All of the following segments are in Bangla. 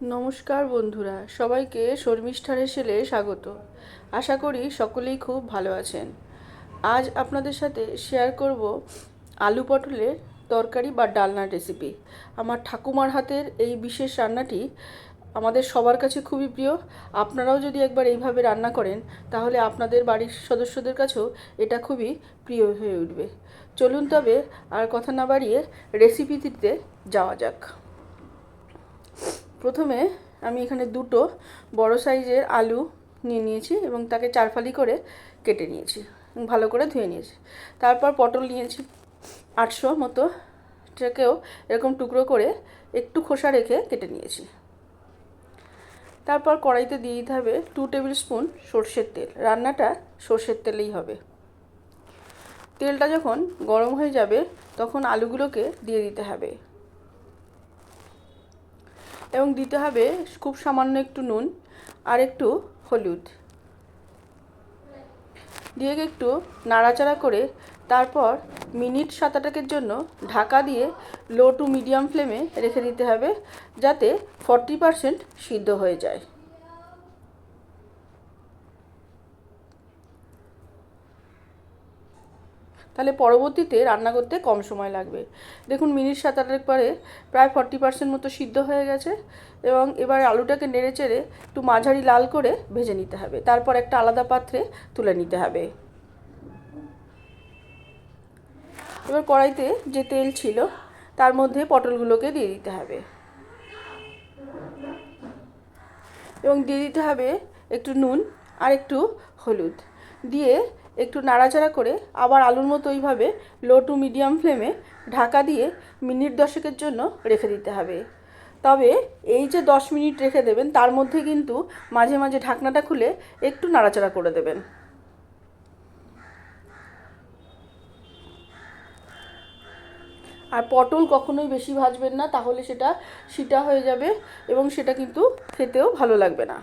নমস্কার বন্ধুরা, সবাইকে শর্মিষ্ঠারে সেলে স্বাগত। আশা করি সকলেই খুব ভালো আছেন। আজ আপনাদের সাথে শেয়ার করব আলু পটলের তরকারি বা ডালনার রেসিপি আমার ঠাকুমার হাতের এই বিশেষ রান্নাটি আমাদের সবার কাছে খুবই প্রিয়। আপনারাও যদি একবার এইভাবে রান্না করেন, তাহলে আপনাদের বাড়ির সদস্যদের কাছেও এটা খুবই প্রিয় হয়ে উঠবে। চলুন তবে আর কথা না বাড়িয়ে রেসিপিটিতে যাওয়া যাক। প্রথমে আমি এখানে দুটো বড় সাইজের আলু নিয়ে নিয়েছি এবং তাকে চারফালি করে কেটে নিয়েছি ভালো করে ধুয়ে নিয়েছি। তারপর পটল নিয়েছি আটশো মতো। সেটাকেও এরকম টুকরো করে একটু খোসা রেখে কেটে নিয়েছি। তারপর কড়াইতে দিয়ে দিতে হবে টু টেবিল স্পুন সর্ষের তেল। রান্নাটা সর্ষের তেলেই হবে। তেলটা যখন গরম হয়ে যাবে তখন আলুগুলোকে দিয়ে দিতে হবে। এবং দিতে হবে খুব সামান্য একটু নুন আর একটু হলুদ। দিয়ে একটু নাড়াচাড়া করে তারপর মিনিট সাত জন্য ঢাকা দিয়ে লো টু মিডিয়াম ফ্লেমে রেখে দিতে হবে যাতে ফর্টি পারসেন্ট সিদ্ধ হয়ে যায়। তাহলে পরবর্তীতে রান্না করতে কম সময় লাগবে। দেখুন, মিনিট সাত আটের পরে প্রায় ফর্টি পার্সেন্ট মতো সিদ্ধ হয়ে গেছে এবং এবার আলুটাকে নেড়ে চেড়ে একটু মাঝারি লাল করে ভেজে নিতে হবে। তারপর একটা আলাদা পাত্রে তুলে নিতে হবে। এবার কড়াইতে যে তেল ছিল, তার মধ্যে পটলগুলোকে দিয়ে দিতে হবে। এবং দিয়ে দিতে হবে একটু নুন আর একটু হলুদ। দিয়ে একটু নাড়াচাড়া করে আবার আলুর মতো ওইভাবে লো টু মিডিয়াম ফ্লেমে ঢাকা দিয়ে মিনিট দশেকের জন্য রেখে দিতে হবে। তবে এই যে দশ মিনিট রেখে দেবেন, তার মধ্যে কিন্তু মাঝে মাঝে ঢাকনাটা খুলে একটু নাড়াচাড়া করে দেবেন। আর পটল কখনোই বেশি ভাজবেন না, তাহলে সেটা সিটা হয়ে যাবে এবং সেটা কিন্তু খেতেও ভালো লাগবে না।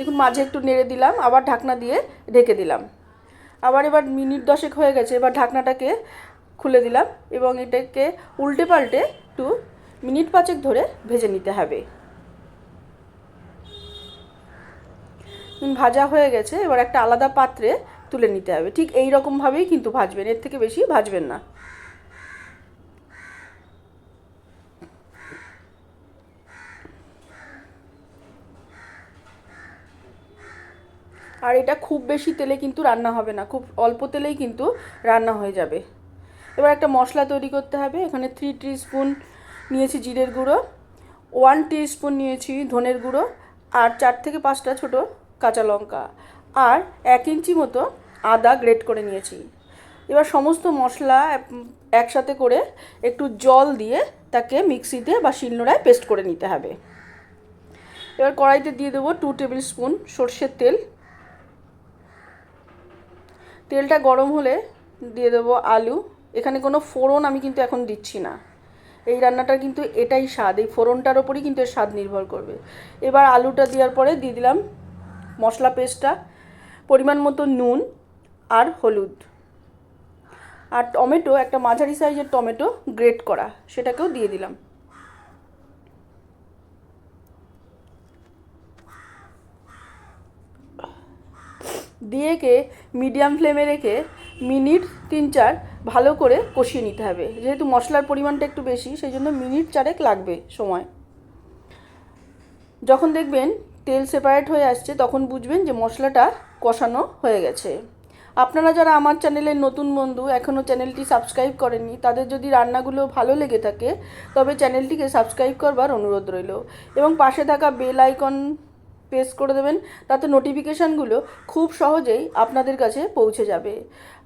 দেখুন, মাঝে একটু নেড়ে দিলাম, আবার ঢাকনা দিয়ে ঢেকে দিলাম। আবার এবার মিনিট দশেক হয়ে গেছে, এবার ঢাকনাটাকে খুলে দিলাম এবং এটাকে উল্টে পাল্টে একটু মিনিট পাঁচেক ধরে ভেজে নিতে হবে। ভাজা হয়ে গেছে, এবার একটা আলাদা পাত্রে তুলে নিতে হবে। ঠিক এই রকমভাবেই কিন্তু ভাজবেন, এর থেকে বেশি ভাজবেন না। আর এটা খুব বেশি তেলে কিন্তু রান্না হবে না, খুব অল্প তেলেই কিন্তু রান্না হয়ে যাবে। এবার একটা মশলা তৈরি করতে হবে, এখানে থ্রি টি স্পুন নিয়েছি জিরের গুঁড়ো ওয়ান টি স্পুন নিয়েছি ধনের গুঁড়ো, আর চার থেকে পাঁচটা ছোট কাঁচা লঙ্কা, আর এক ইঞ্চি মতো আদা গ্রেট করে নিয়েছি। এবার সমস্ত মশলা একসাথে করে একটু জল দিয়ে তাকে মিক্সিতে বা শিলনোড়ায় পেস্ট করে নিতে হবে। এবার কড়াইতে দিয়ে দেবো টু টেবিল স্পুন সর্ষের তেল তেলটা গরম হলে দিয়ে দেবো আলু। এখানে কোনো ফোড়ন আমি কিন্তু এখন দিচ্ছি না। এই রান্নাটার কিন্তু এটাই স্বাদ, এই ফোড়নটার ওপরই কিন্তু এর স্বাদ নির্ভর করবে। এবার আলুটা দেওয়ার পরে দিয়ে দিলাম মশলা পেস্টটা, পরিমাণ মতো নুন আর হলুদ। আর টমেটো, একটা মাঝারি সাইজের টমেটো গ্রেট করা, সেটাকেও দিয়ে দিলাম। দিয়েকে মিডিয়াম ফ্লেমে রেখে মিনিট তিন চার ভালো করে কষিয়ে নিতে হবে। যেহেতু মশলার পরিমাণটা একটু বেশি, সেই জন্য মিনিট চারেক লাগবে সময়। যখন দেখবেন তেল সেপারেট হয়ে আসছে, তখন বুঝবেন যে মশলাটা কষানো হয়ে গেছে। আপনারা যারা আমার চ্যানেলের নতুন বন্ধু এখনও চ্যানেলটি সাবস্ক্রাইব করেননি, তাদের যদি রান্নাগুলো ভালো লেগে থাকে, তবে চ্যানেলটিকে সাবস্ক্রাইব করবার অনুরোধ রইল। এবং পাশে থাকা বেল আইকন প্রেস করে দেবেন, তাতে নোটিফিকেশানগুলো খুব সহজেই আপনাদের কাছে পৌঁছে যাবে।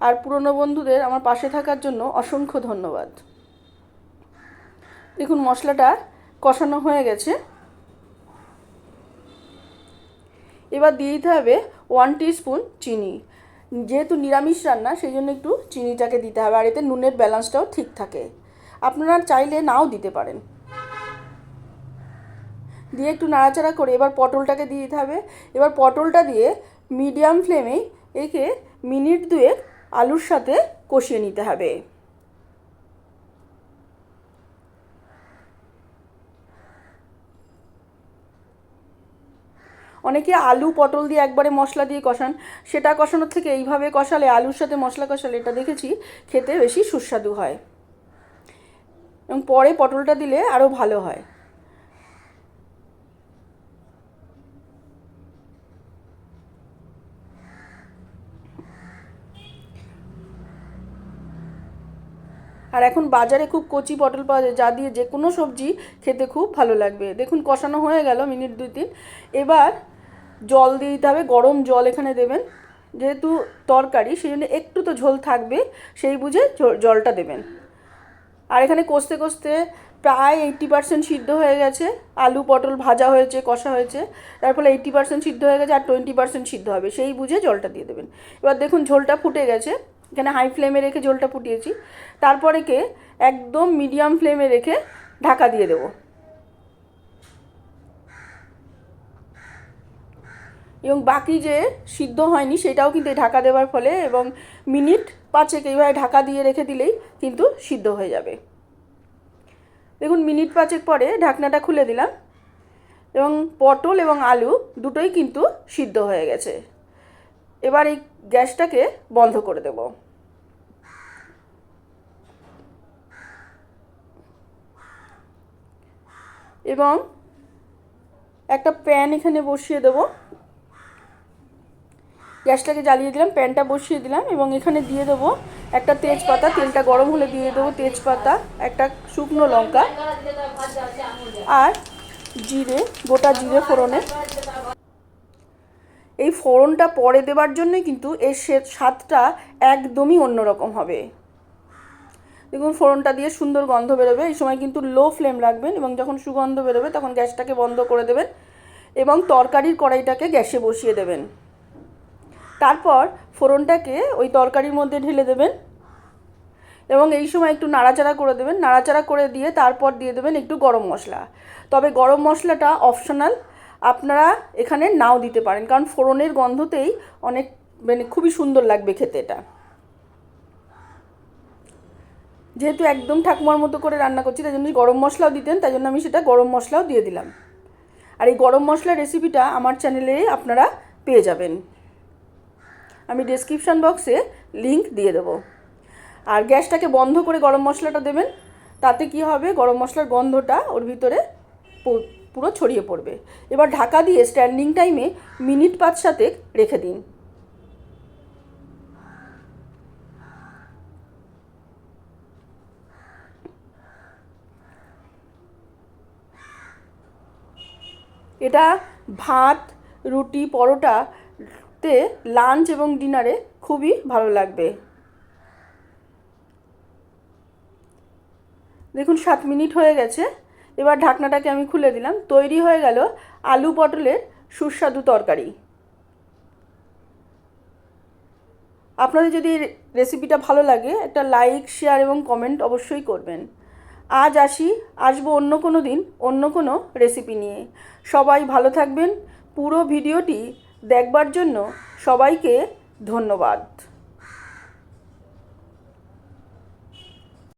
আর পুরনো বন্ধুদের আমার পাশে থাকার জন্য অসংখ্য ধন্যবাদ। দেখুন, মশলাটা কষানো হয়ে গেছে। এবার দিয়ে দিতে হবে ওয়ান স্পুন চিনি। যেহেতু নিরামিষ রান্না, সেই জন্য একটু চিনিটাকে দিতে হবে। আর এতে নুনের ব্যালেন্সটাও ঠিক থাকে। আপনারা চাইলে নাও দিতে পারেন। দিয়ে একটু নাড়াচাড়া করে এবার পটলটাকে দিয়ে দিতে হবে। এবার পটলটা দিয়ে মিডিয়াম ফ্লেমেই একে মিনিট দুয়েক আলুর সাথে কষিয়ে নিতে হবে। অনেকে আলু, পটল দিয়ে একবারে মশলা দিয়ে কষান। সেটা কষানোর থেকে এইভাবে কষালে, আলুর সাথে মশলা কষালে এটা দেখেছি খেতে বেশি সুস্বাদু হয়। এবং পরে পটলটা দিলে আরও ভালো হয়। আর এখন বাজারে খুব কচি পটল পাওয়া যায়, যা দিয়ে যে কোনো সবজি খেতে খুব ভালো লাগবে। দেখুন, কষানো হয়ে গেল মিনিট দুই তিন। এবার জল দিয়ে দিতে হবে, গরম জল এখানে দেবেন। যেহেতু তরকারি সেই জন্য একটু তো ঝোল থাকবে, সেই বুঝে জলটা দেবেন। আর এখানে কষতে কষতে প্রায় এইট্টি পার্সেন্ট সিদ্ধ হয়ে গেছে। আলু পটল ভাজা হয়েছে, কষা হয়েছে। তার ফলে এইট্টি পার্সেন্ট সিদ্ধ হয়ে গেছে আর টোয়েন্টি পার্সেন্ট সিদ্ধ হবে। সেই বুঝে জলটা দিয়ে দেবেন। এবার দেখুন, ঝোলটা ফুটে গেছে। এখানে হাই ফ্লেমে রেখে ঝোলটা ফুটিয়েছি। তারপরে কে একদম মিডিয়াম ফ্লেমে রেখে ঢাকা দিয়ে দেবো। এবং বাকি যে সিদ্ধ হয়নি সেটাও কিন্তু ঢাকা দেওয়ার ফলে এবং মিনিট পাঁচেক এইভাবে ঢাকা দিয়ে রেখে দিলেই কিন্তু সিদ্ধ হয়ে যাবে। দেখুন, মিনিট পাঁচেক পরে ঢাকনাটা খুলে দিলাম এবং পটল এবং আলু দুটোই কিন্তু সিদ্ধ হয়ে গেছে। এবার এই গ্যাসটাকে বন্ধ করে দেব। এবং একটা প্যান এখানে বসিয়ে দেবো। গ্যাসটাকে জ্বালিয়ে দিলাম, প্যানটা বসিয়ে দিলাম এবং এখানে দিয়ে দেবো একটা তেজপাতা, তেলটা গরম হলে দিয়ে দেবো তেজপাতা, একটা শুকনো লঙ্কা আর জিরে, গোটা জিরে ফোড়নে। এই ফোড়নটা পরে দেওয়ার জন্যই কিন্তু এর স্বাদটা একদমই অন্যরকম হবে। দেখুন, ফোড়নটা দিয়ে সুন্দর গন্ধ বেরোবে। এই সময় কিন্তু লো ফ্লেম রাখবেন এবং যখন সুগন্ধ বেরোবে, তখন গ্যাসটাকে বন্ধ করে দেবেন এবং তরকারির কড়াইটাকে গ্যাসে বসিয়ে দেবেন। তারপর ফোড়নটাকে ওই তরকারির মধ্যে ঢেলে দেবেন এবং এই সময় একটু নাড়াচাড়া করে দেবেন। নাড়াচাড়া করে দিয়ে তারপর দিয়ে দেবেন একটু গরম মশলা। তবে গরম মশলাটা অপশনাল আপনারা এখানে নাও দিতে পারেন। কারণ ফোড়নের গন্ধতেই অনেক মানে খুবই সুন্দর লাগবে খেতে এটা। যেহেতু একদম ঠাকুমার মতো করে রান্না করছি, তাই জন্য গরম মশলাও দিতেন, তাই জন্য আমি সেটা গরম মশলাও দিয়ে দিলাম। আর এই গরম মশলার রেসিপিটা আমার চ্যানেলে আপনারা পেয়ে যাবেন। আমি ডেসক্রিপশান বক্সে লিংক দিয়ে দেবো। আর গ্যাসটাকে বন্ধ করে গরম মশলাটা দেবেন, তাতে কি হবে? গরম মশলার গন্ধটা ওর ভিতরে পুরো ছড়িয়ে পড়বে। এবার ঢাকা দিয়ে স্ট্যান্ডিং টাইমে মিনিট পাঁচ সাতেক রেখে দিন। এটা ভাত, রুটি, পরোটাতে লাঞ্চ এবং ডিনারে খুবই ভালো লাগবে। দেখুন, সাত মিনিট হয়ে গেছে। এবার ঢাকনাটাকে আমি খুলে দিলাম। তৈরি হয়ে গেল আলু পটলের সুস্বাদু তরকারি। আপনাদের যদি রেসিপিটা ভালো লাগে, একটা লাইক শেয়ার এবং কমেন্ট অবশ্যই করবেন। আজ আসি, আসব অন্য কোনো দিন, অন্য কোনো রেসিপি নিয়ে। সবাই ভালো থাকবেন। পুরো ভিডিওটি দেখবার জন্য সবাইকে ধন্যবাদ।